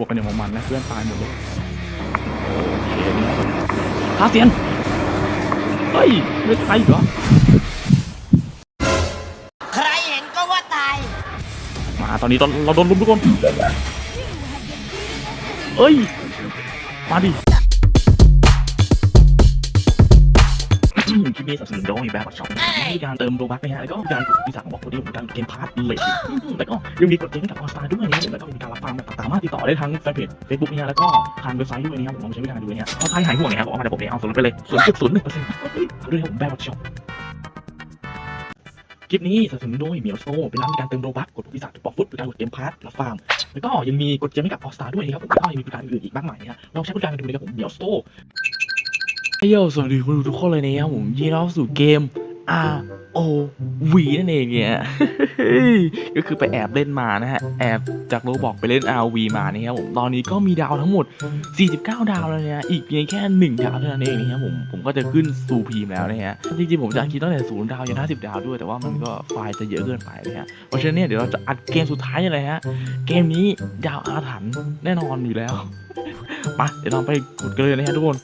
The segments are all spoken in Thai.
บวกกันอย่างของมันนะเพื่อนตายหมดเลยโอเคเนี่ยท้าเสียน เฮ้ย ไม่ตายอีกเหรอ ใครเห็นก็ว่าตาย มาตอนนี้ตอนเราโดนลุมทุกคนเอ้ย มาดิ คลิปนี้สนับสนุนโดยแบบช็อปมีการเติมโลบัคนะฮะแล้วก็มีการกดที่สั่งบอกคนเดียวการเกมพาร์ทเลทแล้วก็ยังมีกดเจ๊งกับออสตาด้วยนะแล้วก็มีการรับฟังแบบต่างๆสามารถติดต่อได้ทั้งแฟนเพจเฟซบุ๊กเนี่ยแล้วก็ทางเว็บไซต์ด้วยนะครับผมลองใช้บริการดูเนี่ยถ้าใครหายห่วงเนี่ยครับบอกมาแต่ผมเนี่ยเอาส่วนลดไปเลยศูนย์จุดศูนย์หนึ่งเปอร์เซ็นต์ด้วยผมแบบช็อปคลิปนี้สนับสนุนโดยเหมียวโซเป็นร้านการเติมโลบัคกดที่สั่งบอกฟุตเป็นการกดเกมพาร์ทรับฟังแล้วก็ยังมีกดเจ๊งให้กับออสตาด้วยนะครับผมแล้วก็ยังมีบริการอื่นอีกมากมายนะฮะลองใช้บริการกันดูนะครับผมเหมียวโซเฮ้ยสวัสดีคุณทุกคนเลยนะครับผมยินดีต้อนรับสู่เกม R O V นั่นเองเนี่ยก็คือไปแอบเล่นมานะฮะ แอบจากโรบอกไปเล่น R O V มานี่ครับผม ตอนนี้ก็มีดาวทั้งหมด 49 ดาวแล้วเนี่ยอีกเพียงแค่ 1 ดาวเท่านั้นเองนะครับผม ผมก็จะขึ้นสู่พีมแล้วนะฮะ จริงๆ ผมจะคิดตั้งแต่ศูนย์ดาวยัน50ดาวด้วย แต่ว่ามันก็ไฟล์จะเยอะเกินไปนะฮะ เพราะฉะนั้นเนี่ยเดี๋ยวเราจะอัดเกมสุดท้ายเลยฮะ เกมนี้ดาวอาถรรพ์แน่นอนอยู่แล้วไปเดี๋ยวเราไปกดกันเลยนะฮะทุกคน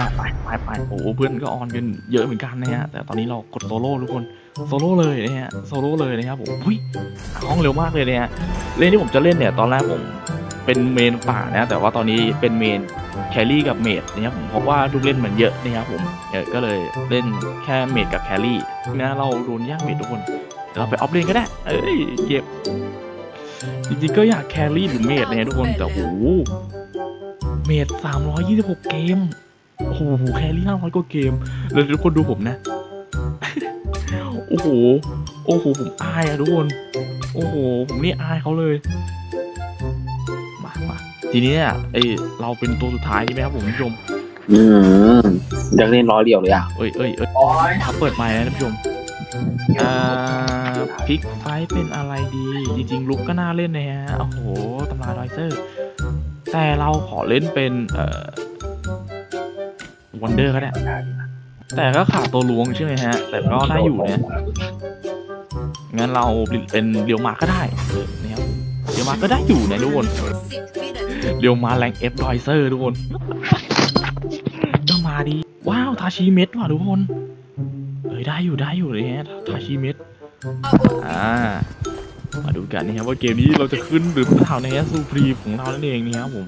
อ่าไปไปไปโอ้โหเพื่อนก็ออนกันเยอะเหมือนกันนะฮะ แต่ตอนนี้เรากดโซโล่ทุกคนโซโล่เลยนะฮะโซโล่เลยนะครับผมอุ้ยห้องเร็วมากเลยเนี่ยเล่นที่ผมจะเล่นเนี่ยตอนแรกผมเป็นเมนป่านะ แต่ว่าตอนนี้เป็นเมนแครี่กับเมดนะครับผมเพราะว่าลูกเล่นมันเยอะนะครับผมเออก็เลยเล่นแค่เมดกับแครี่นะเราโดนย่างเมดทุกคนเดี๋ยวเราไปออฟเลนก็ได้ เอ้ยเก็บจริงๆก็อยากแครี่หรือเมดนะฮะทุกคนแต่โอ้โหเมด326 เกม โอ้โหแครี่ห้าร้อยกว่าเกม แล้วทุกคนดูผมนะ โอ้โห โอ้โห ผมอายอะทุกคน โอ้โห ผมนี่อายเขาเลย มามาทีนี้เนี่ยไอเราเป็นตัวสุดท้ายใช่ไหมครับผมท่านผู้ชม อืมอยากเล่นล้อเดียวเลยอะเอ้ยเอ้ยเอ้ยเขาเปิดไมค์นะท่านผู้ชม อ่าพิกไฟท์เป็นอะไรดี จริงๆลุกก็น่าเล่นนะฮะ โอ้โหตำราดอยเซอร์ แต่เราขอเล่นเป็น เอ่อ วันเดอร์ก็ได้แต่ก็ขาดตัวลวงใช่ไหมฮะ แต่ก็ได้อยู่เนี่ยงั้นเราเป็นเรียวมาก็ได้เออเนี่ยครับเรียวมาก็ได้อยู่นะทุกคนเรียวมาแรงเอฟดอยเซอร์ทุกคนก็มาดี ว้าวทาชิเม็ดว่ะทุกคนเอ้ยได้อยู่ได้อยู่เลยฮะทาชิเม็ดอ่า มาดูกันนะครับว่าเกมนี้เราจะขึ้นหรือเปล่านะฮะซูพรีมของเรานั่นเองนี่ครับผม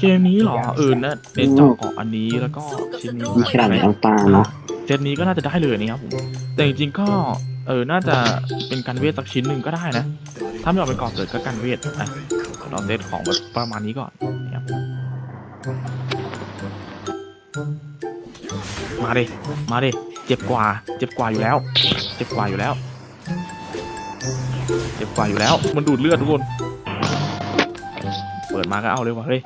เกมนี้เหรอเออนะเน้นเจาะเกาะอันนี้แล้วก็ชิ้นนี้มีขนาดไหนต่างๆเนาะเซตนี้ก็น่าจะได้เลยนี่ครับผมแต่จริงๆก็เออน่าจะเป็นการเวทสักชิ้นหนึ่งก็ได้นะ ถ้าไม่ออกเป็นกรอบเกิดก็การเวทอะเราเซตของแบบประมาณนี้ก่อนนะครับผมมาดิมาดิเจ็บกว่า เจ็บกว่าอยู่แล้ว เจ็บกว่าอยู่แล้ว เจ็บกว่าอยู่แล้ว มันดูดเลือดทุกคน เปิดมาก็เอาเลยว่ะเฮ้ย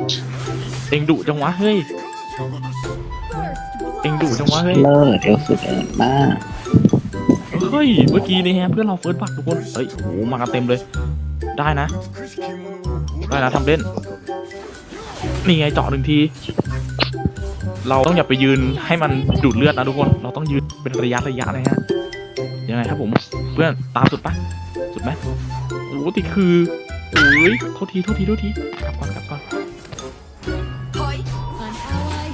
เอ็งดุจังวะเฮ้ย เอ็งดุจังวะเฮ้ย เลิศเอวสุดเอ็นมากเฮ้ย เมื่อกี้นี่ฮะเพื่อนเราเฟิร์สบักทุกคน เฮ้ยโอ้โห มากันเต็มเลย ได้นะ ได้นะทำเล่น นี่ไงเจาะหนึ่งที เราต้องอย่าไปยืนให้มันดูดเลือดนะทุกคน เราต้องยืนเป็นระยะระยะนะฮะ ยังไงครับผม เพื่อนตามสุดปะ สุดไหมโอ้โหติดคือโอ้ยโทษทีโทษทีโทษทีกลับก่อนกลับก่อน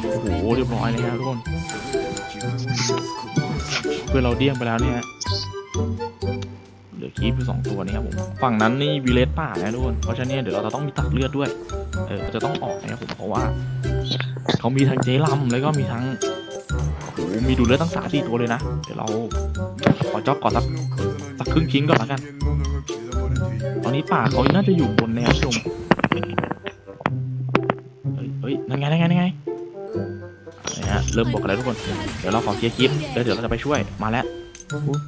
โอ้โหเรียบร้อยเลยฮะทุกคนเพื่อเราเดี้ยงไปแล้วเนี่ยเหลือคีบอยู่สองตัวนี่ครับผมฝั่งนั้นนี่วีเลสป่านะทุกคนเพราะฉะนั้นเดี๋ยวเราจะต้องมีตัดเลือดด้วย เออจะต้องออกนะครับผมเพราะว่าเขามีทั้งเจลัมแล้วก็มีทั้งโอ้โหมีดูเลือดตั้งสามสี่ตัวเลยนะ เดี๋ยวเราขอจ็อบก่อนสัก สักครึ่งชิ้นก่อนแล้วกัน ตอนนี้ป่าเขาน่าจะอยู่บนแนวชมเฮ้ยเฮ้ยนั่นไงนั่นไงนั่นไงนะฮะเริ่มบอกกันแล้วทุกคน เดี๋ยวเราขอเคลียร์คลิปแล้วเดี๋ยวเราจะไปช่วยมาแล้ว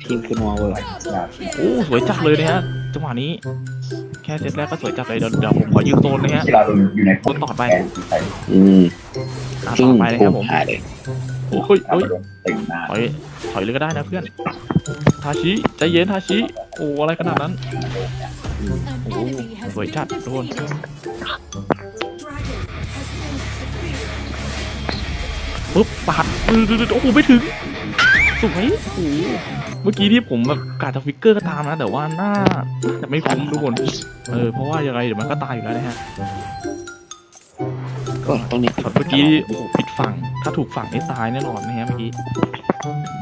ทีมคือนัวเวอร์โอ้สวยจัดเลยนะฮะจังหวะนี้ แค่เซตแรกก็สวยจัดเลยเดี๋ยวเดี๋ยวผมขอยืมโซนนะฮะที่เราอยู่ในคนต่อไปอืมอะซึ่งต่อไปนะครับผมหายเลยโอ้ยเอาเอ้ยมาโดนตึงหน้าถอยถอยเลยก็ได้นะเพื่อน ทาชิใจเย็นทาชิ โอ้อะไรขนาดนั้น โอ้สวยจัดทุกคนปุ๊บปาดดืดๆโอ้โหไม่ถึงสวยโอ้โหเมื่อกี้ที่ผมแบบกาดจะฟิกเกอร์ก็ตามนะ แต่ว่าหน้าจะไม่คุ้มทุกคนเออเพราะว่ายังไงเดี๋ยวมันก็ตายอยู่แล้วนะฮะก็ตรงนี้ช็อตเมื่อกี้โอ้โหผิดฝั่งถ้าถูกฝั่งนี่ตายแน่นอนนะฮะเมื่อกี้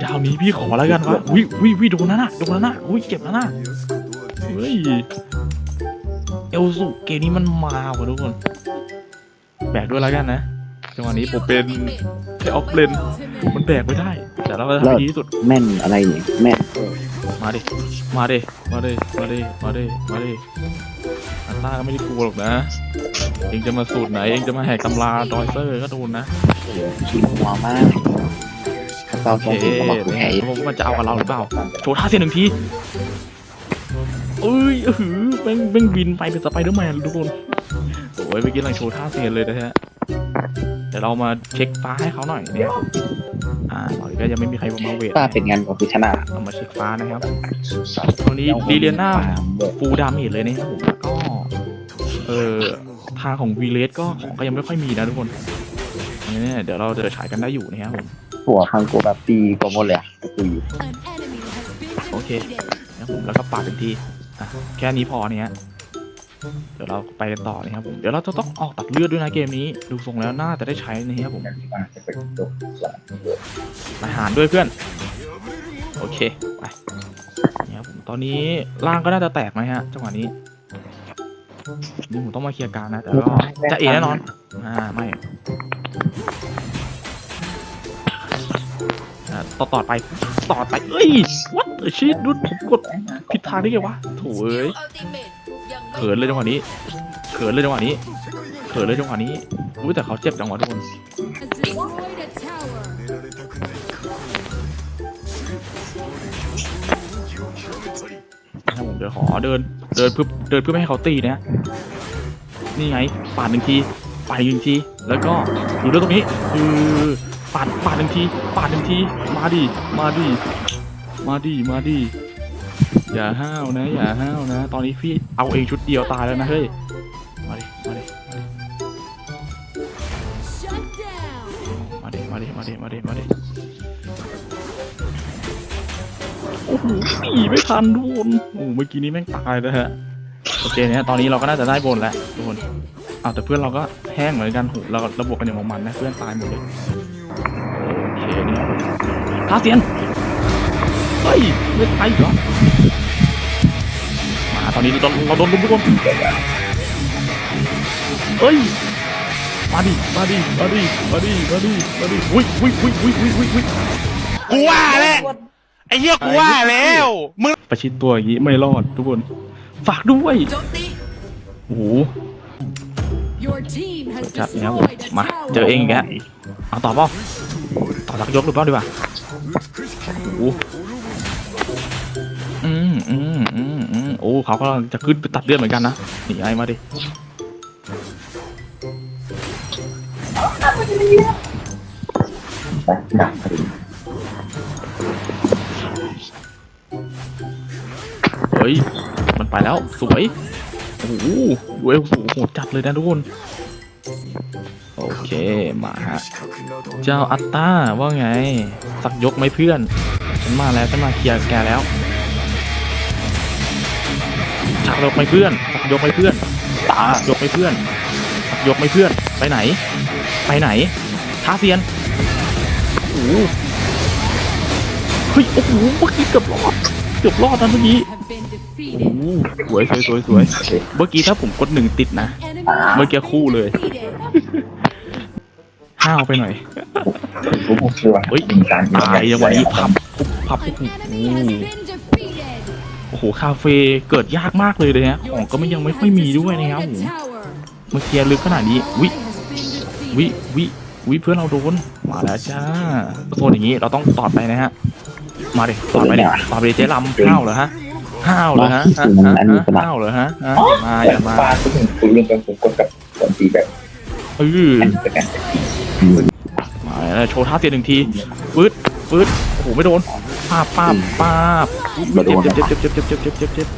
ดาวนี้พี่ขอแล้วกันวะวิวิวิโดนนะน่ะโดนแล้วนะอุ้ยเจ็บแล้วนะเฮ้ยเอลสุเกมนี้มันมาว่ะทุกคนแบกด้วยแล้วกันนะจังหวะนี้ผมเป็นแค่ออฟเลนมันแบกไม่ได้ แต่เราก็ทำให้ดีที่สุดแม่นอะไรเนี่ยแม่นมาดิมาดิมาดิมาดิมาดิมาดิอันต้าก็ไม่ได้กลัวหรอกนะเองจะมาสูตรไหนเองจะมาแหกตำราดอยเซอร์ก็โดนนะขี้หัวมาก กระเป๋าโอแค่เคนี้ก็บอกแค่ผมว่ามันจะเอากับเราหรือเปล่า โชว์ท่าเสียหนึ่งทีเอ้ยเออหือแม่งแม่งบินไปเป็นสไปเดอร์แมนทุกคนโอ้ยเมื่อกี้กำลังโชว์ท่าเสียนเลยนะฮะเดี๋ยวเรามาเช็คฟ้าให้เขาหน่อยเนี่ยอ่าตอนนี้ก็ยังไม่มีใครมาเวทป้าเป็นงานของพิชนาเรามาเช็คฟ้านะครับตอนนี้ดีเลียนาฟูลดาเมจเลยนะครับผมแล้วก็เออทางของวีเลสก็ของก็ยังไม่ค่อยมีนะทุกคน เนี่ยเดี๋ยวเราจะฉายกันได้อยู่นะครับผมหัวพังกูแบบตีกว่าหมดเลยอะตีโอเคนะครับผมแล้วก็ปาดเป็นทีอะแค่นี้พอเนี่ยเดี๋ยวเราไปกันต่อนะครับผมเดี๋ยวเราจะต้องออกตัดเลือดด้วยนะเกมนี้ดูทรงแล้วน่าจะได้ใช้นะครับผมอาหารด้วยเพื่อนโอเคไปเนี่ยครับผมตอนนี้ร่างก็น่าจะแตกไหมฮะจังหวะนี้ นี่ผมต้องมาเคลียร์การนะ แต่ก็จะเอแน่นอน อ่า ไม่อ่าต่อต่อไป ต่อไป เอ้ย what the shit ดุดผมกดผิดทางได้ไงวะโถ่เอ้ยเขินเลยจังหวะนี้เขินเลยจังหวะนี้เขินเลยจังหวะนี้อุ้ยแต่เขาเจ็บจังหวะทุกคน นะครับผมเดี๋ยวขอเดินเดินเพื่อเดินเพื่อไม่ให้เขาตีนะนี่ไงปาดหนึ่งทีปาดหนึ่งทีแล้วก็ดูด้วยตรงนี้คือปาดปาดหนึ่งทีปาดหนึ่งทีมาดิมาดิมาดิมาดิอย่าห้าวนะ อย่าห้าวนะ ตอนนี้พี่เอาเองชุดเดียวตายแล้วนะเฮ้ยมาดิมาดิมาดิมาดิมาดิมาดิมาดิ หหนีไม่ทันทุกคนโอ้โหเมื่อกี้นี้แม่งตายแล้วฮะโอเคเนี่ยตอนนี้เราก็น่าจะได้บนแล้วทุกคนอ้าวแต่เพื่อนเราก็แห้งเหมือนกันโหเราราบวกกันอย่างมันนะเพื่อนตายหมดเลยโอเคเนี่ยท้าเสียนเฮ้ยไม่ตายเหรอมาตอนนี้เราเราโดนลุมทุกคนเอ้ยมาดิมาดิมาดิมาดิมาดิมาดิอุ้ยอุ้ยอุ้ยอุ้ยอุ้ยอุ้ยอุ้ยกูว่าแล้ว ไอ้เหี้ยกูว่าแล้ว มึงประชิดตัวอย่างนี้ไม่รอดทุกคน ฝากด้วย โอ้โห จัจัดดนะนะครับบผผมมา เจอเองอีกแล้วเอาต่อเปล่าต่อสักยกหรือเปล่าดีกว่าโอ้โหอืมอืมอืมอืมโอ้เขากำลังจะขึ้นไปตัดเลือดเหมือนกันนะหนีไอ้มาดิ้ยมันไปแล้วสวยโอ้โหดูเวลสูงโหดจัดเลยนะทุกคนโอเคมาฮะเจ้าอัตตาว่าไง สักยกไหมเพื่อนฉันมาแล้วฉันมาเคลียร์แกแล้วสักยกไหมเพื่อนสักยกไหมเพื่อนสักยกไหมเพื่อนสักยกไหมเพื่อนไปไหน ไปไหนท้าเซียนโอ้โหเฮ้ยโอ้โหเมื่อกี้เกือบรอด กือบรอดนะเมื่อกี้โอ้โหสวยสวยสวยสวยเมื่อกี้ถ้าผมกดหนึ่งติดนะ เมื่อกี้คู่เลย ห้าวไปหน่อยรู้ผมเชื่อว่าเฮ้ยมีการตายจังหวะนี้พับปุ๊บพับโอ้โหโอ้โห คาเฟ่เกิดยากมากเลยเลยฮะ ของก็ไม่ยังไม่ค่อยมีด้วยนะครับผมเมื่อกี้ลึกขนาดนี้ วิ วิ วิ วิเพื่อนเราโดน มาแล้วจ้าโซนอย่างนี้เราต้องตอดไปนะฮะ มาดิตอดไปดิตอดไปดิเจ๊ลำห้าวเหรอฮะห้าวเหรอฮะฮะฮะฮะห้าวเหรอฮะฮะมาอย่ามาฟาดก็ถึงคุณเรื่องการผมกดกับผลตีแบบเอออันนี้กันมาแล้วโชว์ท่าเสียหนึ่งทีฟืดฟืดโอ้โหไม่โดนป้าบป้าบป้าบเจ็บเจ็บเจ็บเจ็บเจ็บเจ็บเจ็บเจ็บเจ็บเจ็บ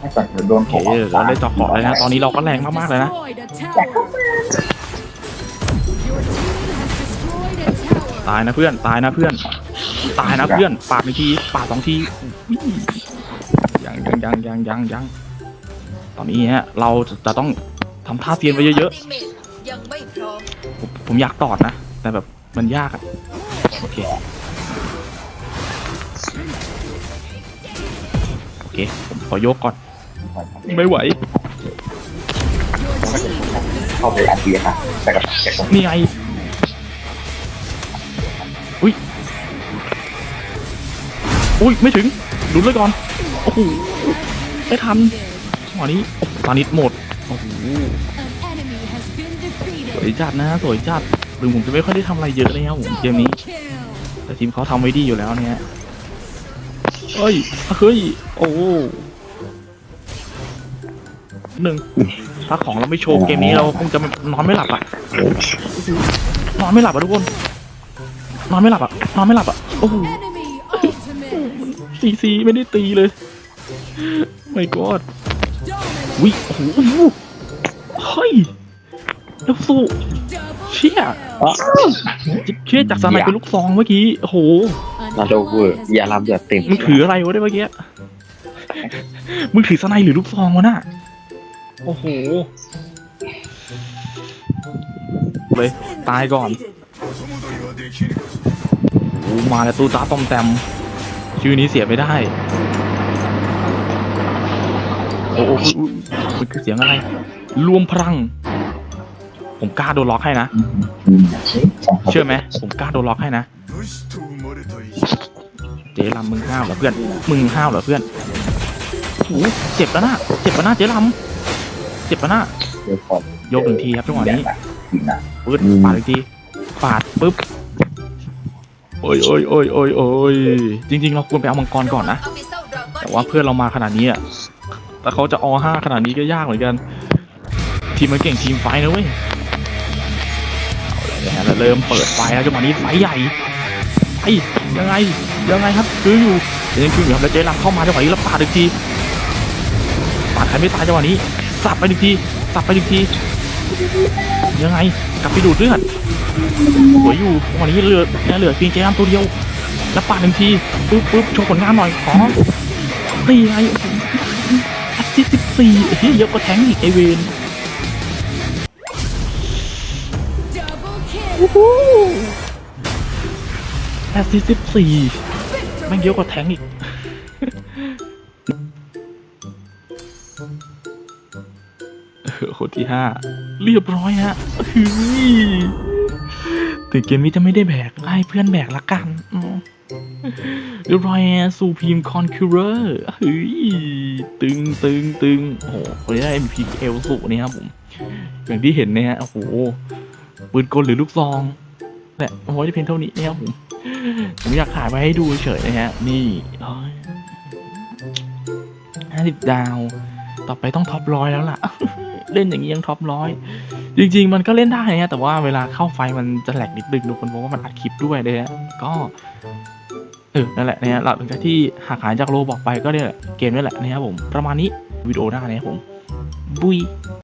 ถ้าเกิดโดนโอเคเราได้จอกเกาะเลยนะตอนนี้เราก็แรงมากๆเลยนะตายนะเพื่อนตายนะเพื่อน ตายนะเพื่อนปาดหนึ่งทีปาดสองทีอุ้ยยังยังยังยังยังยังตอนนี้ฮะเราจะต้องทำท่าเซียนไว้เยอะยังไม่พร้อมๆผมผมอยากตอดนะ แต่แบบมันยากอะโอเคโอเคผมขอยกก่อน ไม่ไหวเข้าไปอัดเบียร์ค่ะแต่กับแต่กับนี่ไง อุ้ยไม่ถึงดุนเลยก่อนโอ้โหไม่ทันจังหวะนี้โอ้โหตานิดหมดโอ้โหสวยจัดนะสวยจัดถึงผมจะไม่ค่อยได้ทำอะไรเยอะเลยครับผมเกมนี้ แต่ทีมเขาทำไว้ดีอยู่แล้วเนี่ยเอ้ยเฮ้ยโอ้หนึ่งถ้าของเราไม่โชว์เกมนี้เราคงจะนอนไม่หลับอะนอนไม่หลับอะทุกคนนอนไม่หลับอะนอนไม่หลับอะโอ้โห ซีซีไม่ได้ตีเลยไม่กอดวิโอ้โหโอ้โหเฮ้ยลูกสู้เชี่ยเชี่ยจากสมัยเป็นลูกซองเมื่อกี้โอ้โหนาโดเวอร์ยาลามเดือดเต็มมึงถืออะไรวะได้เมื่อกี้มึงถือสไนหรือลูกซองวะน่ะโอ้โหเลยตายก่อนโอ้มาแล้วตูจ้าต้มแตม ชื่อนี้เสียไม่ได้ โอ้โหอุ๊ยอุ๊ยมันคือเสียงอะไร รวมพลัง ผมกล้าโดนล็อกให้นะ เชื่อไหมผมกล้าโดนล็อกให้นะ เจ๊ลำมึงห้าวเหรอเพื่อน มึงห้าวเหรอเพื่อนโอ้โหเจ็บแล้วนะเจ็บแล้วนะเจ๊ลำเจ็บแล้วนะเดี๋ยวก่อนยกหนึ่งทีครับจังหวะนี้จริงนะปึ๊ดปาดอีกทีปาดปึ๊บ โอ้ยโอ้ยโอ้ยโอ้ยโอ้ยจริง ๆ เราควรไปเอามังกรก่อนนะ แต่ว่าเพื่อนเรามาขนาดนี้อะแต่เขาจะอห้าขนาดนี้ก็ยากเหมือนกัน ทีมมันเก่งทีมไฟท์นะเว้ยเอาละเนี่ยเริ่มเปิดไฟแล้วจังหวะนี้ไฟใหญ่ไอ้ยยังไงยังไงครับคืออยู่ยังคืออยู่ครับแล้วเจ๊ลำเข้ามาจังหวะนี้แล้วปาดอีกทีปาดใครไม่ตายจังหวะนี้สับไปหนึ่งทีสับไปหนึ่งทียังไงกลับไปดูดเลือด สวยอยู่จังหวะนี้เหลือเหลือเพียงเจ๊ลำตัวเดียว แล้วปาดหนึ่งทีปึ๊บปึ๊บโชว์ผลงานหน่อยขอตีไงอ้แอสซิสิบสี่เฮ้ยเยอะกว่าแทงอีกไอเวนแอสซิสสิบสี่แม่งเยอะกว่าแทงอีกเออคนที่ห้าเรียบร้อยฮะเฮ้ย ถึงเกมนี้จะไม่ได้แบกให้เพื่อนแบกละกันเรียบร้อยฮะซูพีมคอนคิวเรอร์เฮ้ยตึงตึงตึงโอ้โหคนนี้ได้ MP เอลสูนี่ครับผม อย่างที่เห็นเนี่ยฮะโอ้โหปืนกลหรือลูกซองแหละโอ้ยเพียงเท่านี้เนี่ยครับผมผมอยากถ่ายไว้ให้ดูเฉยนะฮะ นี่ห้าสิบดาว ต่อไปต้องท็อปร้อยแล้วล่ะ เล่นอย่างนี้ยังท็อปร้อย จริง ๆ มันก็เล่นได้นะแต่ว่าเวลาเข้าไฟมันจะแหลกนิดนึงทุกคนเพราะว่ามันอัดคลิปด้วยเลยฮะก็เออนั่นแหละนะฮะหลังจากที่หากหายจากโลบอกไปก็เนี่ยเกมนี่แหละนะครับผมประมาณนี้วิดีโอหน้านะครับผมบุย